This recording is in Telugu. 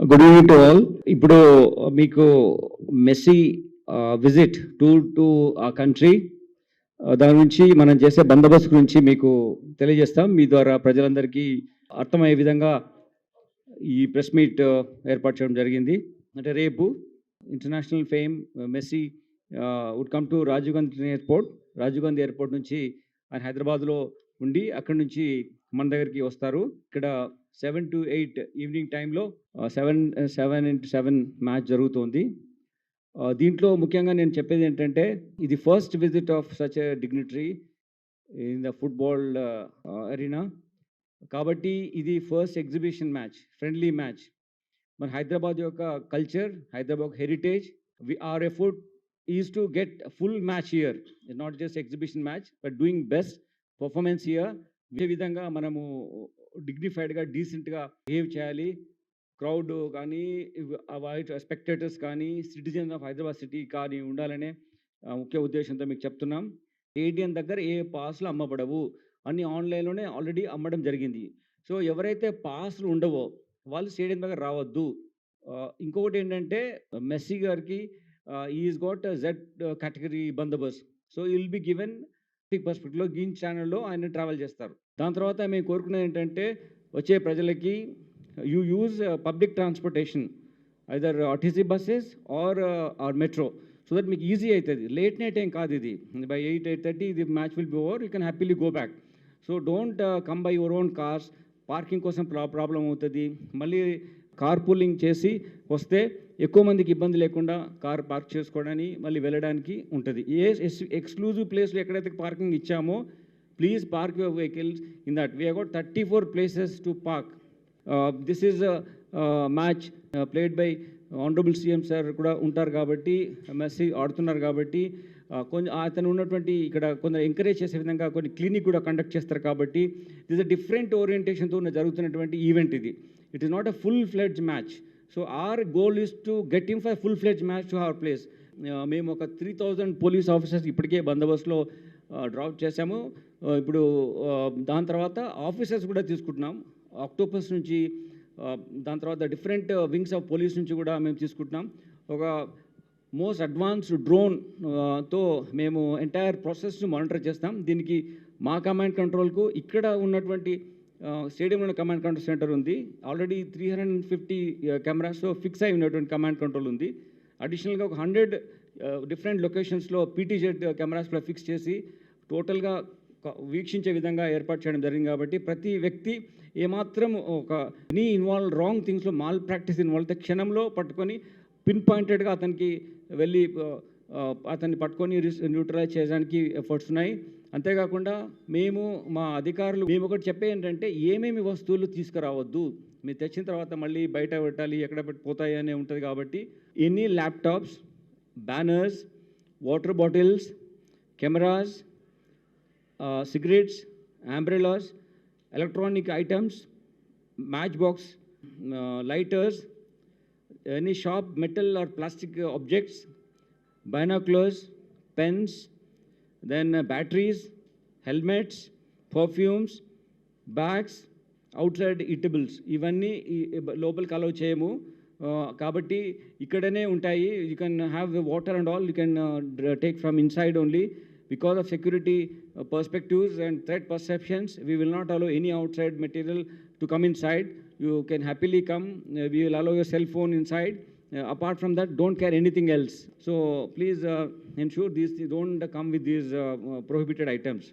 గుడ్ ఈవినింగ్ టు ఆల్ ఇప్పుడు uh, మీకు మెస్సీ విజిట్ టూ టు ఆ కంట్రీ దాని గురించి మనం చేసే బందోబస్తు గురించి మీకు తెలియజేస్తాం. మీ ద్వారా ప్రజలందరికీ అర్థమయ్యే విధంగా ఈ ప్రెస్ మీట్ uh, ఏర్పాటు చేయడం జరిగింది. అంటే రేపు international fame Messi would come to Rajiv Gandhi airport Rajiv Gandhi airport నుంచి ఆయన హైదరాబాద్లో ఉండి అక్కడి నుంచి మన దగ్గరికి వస్తారు. ఇక్కడ సెవెన్ టు ఎయిట్ ఈవినింగ్ టైంలో seven seven into seven match జరుగుతోంది. దీంట్లో ముఖ్యంగా నేను చెప్పేది ఏంటంటే ఇది first visit of such a dignitary in the football arena. కాబట్టి ఇది first exhibition match friendly match. మన హైదరాబాద్ యొక్క culture Hyderabad heritage we are effort is to get full match here not just exhibition match but doing best performance here ఏ విధంగా మనము డిగ్నిఫైడ్గా డీసెంట్గా బిహేవ్ చేయాలి? క్రౌడ్ కానీ వైట్ స్పెక్టేటర్స్ కానీ సిటిజన్స్ ఆఫ్ హైదరాబాద్ సిటీ కానీ ఉండాలనే ముఖ్య ఉద్దేశంతో మీకు చెప్తున్నాం. ఏటీఎం దగ్గర ఏ పాస్లు అమ్మబడవు. అన్ని ఆన్లైన్లోనే ఆల్రెడీ అమ్మడం జరిగింది. సో ఎవరైతే పాస్లు ఉండవో వాళ్ళు స్టేడియం దగ్గర రావద్దు. ఇంకొకటి ఏంటంటే మెస్సీ గారికి ఈజ్ గాట్ జెడ్ కేటగిరీ బందోబస్త్. సో విల్ బి గివెన్ పర్స్పెక్ట్లో గ్రీన్ ఛానల్లో ఆయన ట్రావెల్ చేస్తారు. దాని తర్వాత మేము కోరుకునేది ఏంటంటే వచ్చే ప్రజలకి you use public transportation either RTC buses or or metro so that మీకు ఈజీ అవుతుంది లేట్ నైట్ ఏం కాదు ఇది. బై ఎయిట్ ఎయిట్ థర్టీ ఇది match will be over you can happily go back. So don't come by your own cars. Parking కోసం ప్రా ప్రాబ్లం అవుతుంది. మళ్ళీ కార్ పూలింగ్ చేసి వస్తే ఎక్కువ మందికి ఇబ్బంది లేకుండా కార్ పార్క్ చేసుకోవడానికి మళ్ళీ వెళ్ళడానికి ఉంటుంది. ఏ ఎక్స్క్లూజివ్ ప్లేస్లో ఎక్కడైతే పార్కింగ్ ఇచ్చామో please park your vehicles in that. We about thirty four places to park this is match played by honourable CM sir కూడా ఉంటారు కాబట్టి మెస్సీ ఆడుతున్నారు కాబట్టి uh, కొంచెం అతను ఉన్నటువంటి ఇక్కడ కొందరు ఎంకరేజ్ చేసే విధంగా కొన్ని క్లినిక్ కూడా కండక్ట్ చేస్తారు కాబట్టి దిస్ అ డిఫరెంట్ ఓరియంటేషన్తో ఉన్న జరుగుతున్నటువంటి ఈవెంట్ ఇది. It is not a full fledged match so our goal is to get in for full fledged match to our place మేము ఒక త్రీ థౌజండ్ పోలీస్ ఆఫీసర్స్ ఇప్పటికే బందోబస్తులో uh, డ్రాప్ చేశాము. Uh, ఇప్పుడు uh, దాని తర్వాత ఆఫీసర్స్ కూడా తీసుకుంటున్నాం. అక్టోపస్ నుంచి దాని తర్వాత డిఫరెంట్ వింగ్స్ ఆఫ్ పోలీస్ నుంచి కూడా మేము తీసుకుంటున్నాం. ఒక మోస్ట్ అడ్వాన్స్డ్ డ్రోన్తో మేము ఎంటైర్ ప్రాసెస్ను మానిటర్ చేస్తాం. దీనికి మా కమాండ్ కంట్రోల్కు ఇక్కడ ఉన్నటువంటి స్టేడియంలో కమాండ్ కంట్రోల్ సెంటర్ ఉంది. Already three hundred and fifty కెమెరాస్లో fix అయి ఉన్నటువంటి కమాండ్ కంట్రోల్ ఉంది. అడిషనల్గా ఒక హండ్రెడ్ డిఫరెంట్ లొకేషన్స్లో పీటీజెడ్ కెమెరాస్ కూడా ఫిక్స్ చేసి టోటల్గా వీక్షించే విధంగా ఏర్పాటు చేయడం జరిగింది కాబట్టి ప్రతి వ్యక్తి ఏమాత్రం ఒక నీ ఇన్వాల్వ్ రాంగ్ థింగ్స్లో మాల్ ప్రాక్టీస్ ఇన్వాల్వ్ అయితే క్షణంలో పట్టుకొని పిన్ పాయింటెడ్గా అతనికి వెళ్ళి అతన్ని పట్టుకొని న్యూట్రలైజ్ చేయడానికి ఎఫర్ట్స్ ఉన్నాయి. అంతేకాకుండా మేము మా అధికారులు మేము ఒకటి చెప్పే ఏంటంటే ఏమేమి వస్తువులు తీసుకురావద్దు. మీరు తెచ్చిన తర్వాత మళ్ళీ బయట పెట్టాలి ఎక్కడ పెట్టిపోతాయి అనే ఉంటుంది కాబట్టి any laptops banners water bottles cameras cigarettes umbrellas electronic items match box lighters any sharp metal or plastic objects binoculars, pens, then uh, batteries, helmets, perfumes, bags, outside eatables. ఇవన్నీ ఈ- లోపలికి అలౌ చేయము Uh, కాబట్టి ఇక్కడనే ఉంటాయి you can have water and all you can take from inside only because of security uh, perspectives and threat perceptions, we will not allow any outside material to come inside. You can happily come. Uh, we will allow your cell phone inside. Uh, apart from that, don't carry anything else. So please uh, ensure these don't come with these uh, prohibited items.